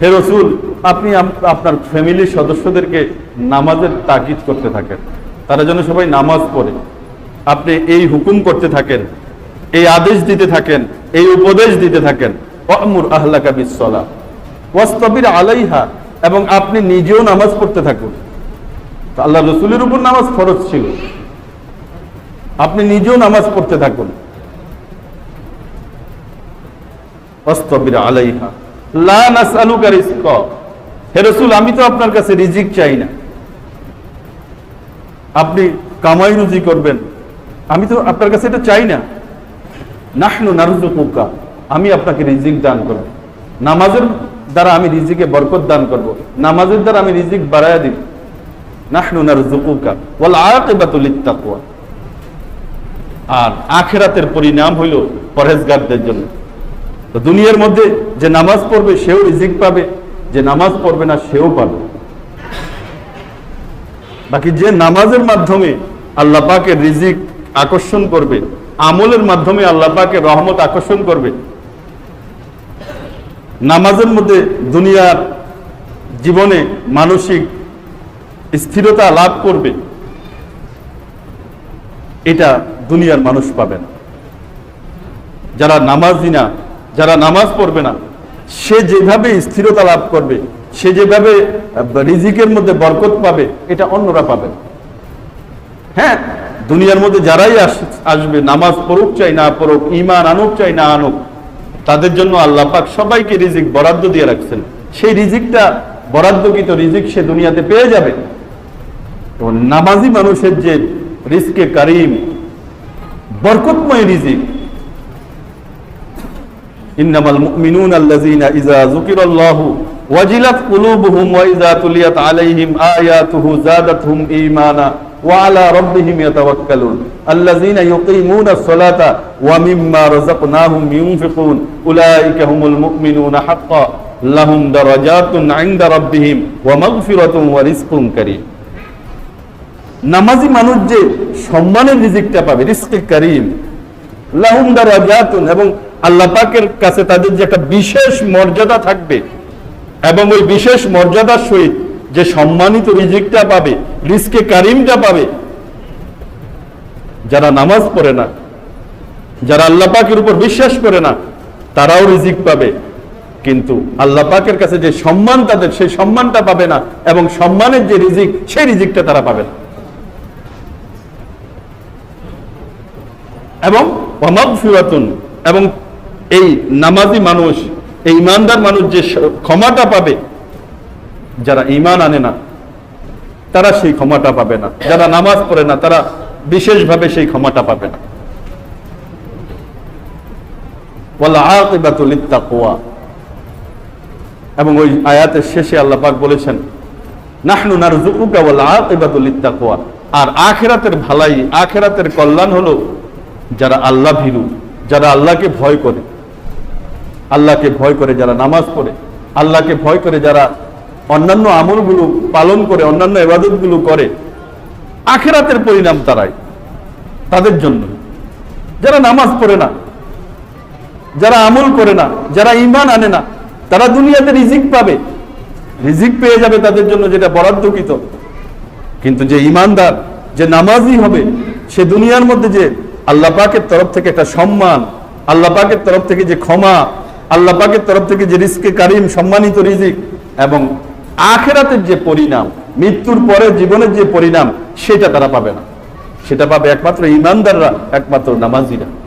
হে আপনি আপনার ফ্যামিলির সদস্যদেরকে নামাজের তাগিদ করতে থাকেন। তারা যেন সবাই নামাজ পড়ে। আপনি এই হুকুম করতে থাকেন, এই আদেশ দিতে থাকেন, এই উপদেশ দিতে থাকেন ওয়াকমুর আহলাকা ওয়াস্তবির আলাইহা, এবং আপনি নিজেও নামাজ পড়তে থাকুন। আল্লাহ রসুলের উপর নামাজ ফরজ ছিল। আপনি নিজেও নামাজ পড়তে থাকুন। ওয়াস্তবির আলাইহা, লা নাসআলুকা হে রাসূল, আমি তো আপনার কাছে রিজিক চাই না। আপনি কামাই রুজি করবেন। আমি তো আপনার কাছে এটা চাই না। নাহনু নারজুকুকা আমি আপনাকে রিজিক দান করব। নামাজের দ্বারা আমি রিজিকে বরকত দান করব। নামাজের দ্বারা আমি রিজিক বাড়ায়া দিব। আর আখেরাতের পরিণাম হইল জন্য। তো দুনিয়ার মধ্যে যে নামাজ পড়বে, সেও রিজিক পাবে। যে নামাজ পড়বে না, সেও পাবে। বাকি যে নামাজের মাধ্যমে আল্লাহ পাকের রিজিক আকর্ষণ করবে, আমলের মাধ্যমে আল্লাহ পাকের রহমত আকর্ষণ করবে নামাজের মধ্যে দুনিয়ার জীবনে মানসিক স্থিরতা লাভ করবে, এটা দুনিয়ার মানুষ পাবে না। যারা নামাজি না, যারা নামাজ পড়বে না, সে যেভাবে স্থিরতা লাভ করবে, সে যেভাবে রিজিকের মধ্যে বরকত পাবে, এটা অন্যরা পাবে হ্যাঁ দুনিয়ার মধ্যে যারাই আস- আসবে, নামাজ পড়ুক চাই না পড়ুক ইমান আনুক চাই না আনুক তাদের জন্য আল্লাহ পাক সবাইকে রিজিক বরাদ্দ দিয়ে রাখছেন। সেই রিজিকটা বরাদ্দকৃত রিজিক সে দুনিয়াতে পেয়ে যাবে। এবং নামাজি মানুষের যে রিস্কে কারিম, বরকতময় রিজিক, ইন্নামাল মুমিনুন আল্লাযীনা ইযা ওয়ালা নামাজি মানুষ যে সম্মানের রিজিকটা পাবে করিম। এবং আল্লাপাকের কাছে তাদের যে একটা বিশেষ মর্যাদা থাকবে এবং ওই বিশেষ মর্যাদার সহিত যে সম্মানিত রিজিকটা পাবে রিস্কে কারিমটা পাবে, যারা নামাজ পড়ে না, যারা আল্লাহ পাকের উপর বিশ্বাস করে না, তারাও রিজিক পাবে। কিন্তু আল্লাহ পাকের কাছে যে সম্মান তাদের, সেই সম্মানটা পাবে না, এবং সম্মানের যে রিজিক, সেই রিজিকটা তারা পাবে না। এবং অমাগফিরাতুন এবং এই নামাজি মানুষ, এই ইমানদার মানুষ যে ক্ষমাটা পাবে যারা ইমান আনে না, তারা সেই ক্ষমাটা পাবে না। যারা নামাজ পড়ে না, তারা বিশেষভাবে সেই ক্ষমাটা পাবে না। এবং ওই আয়াতের শেষে আল্লাহ পাক বলেছেন, নাহনু নারজুকুকা ওয়াল আর আখিরাতের ভালাই, আখিরাতের কল্যাণ হলো যারা আল্লাহ ভীরু, যারা আল্লাহকে ভয় করে। আল্লাহকে ভয় করে যারা নামাজ পড়ে, আল্লাহকে ভয় করে যারা অন্যান্য আমলগুলো পালন করে, অন্যান্য ইবাদতগুলো করে, আখেরাতের পরিণাম তারাই, তাদের জন্য। যারা নামাজ পড়ে না, যারা আমল করে না, যারা ইমান আনে না, তারা দুনিয়াতে রিজিক পাবে। রিজিক পেয়ে যাবে তাদের জন্য যেটা বরাদ্দকৃত। কিন্তু যে ইমানদার যে নামাজই হবে, সে দুনিয়ার মধ্যে যে আল্লাহ পাকের তরফ থেকে একটা সম্মান, আল্লাহ পাকের তরফ থেকে যে ক্ষমা, আল্লাহ পাকের তরফ থেকে যে রিস্কে কারিম সম্মানিত রিজিক এবং আখেরাতের যে পরিণাম, মৃত্যুর পরে জীবনের যে পরিণাম, সেটা তারা পাবে না। সেটা পাবে একমাত্র ইমানদাররা একমাত্র নামাজিরা।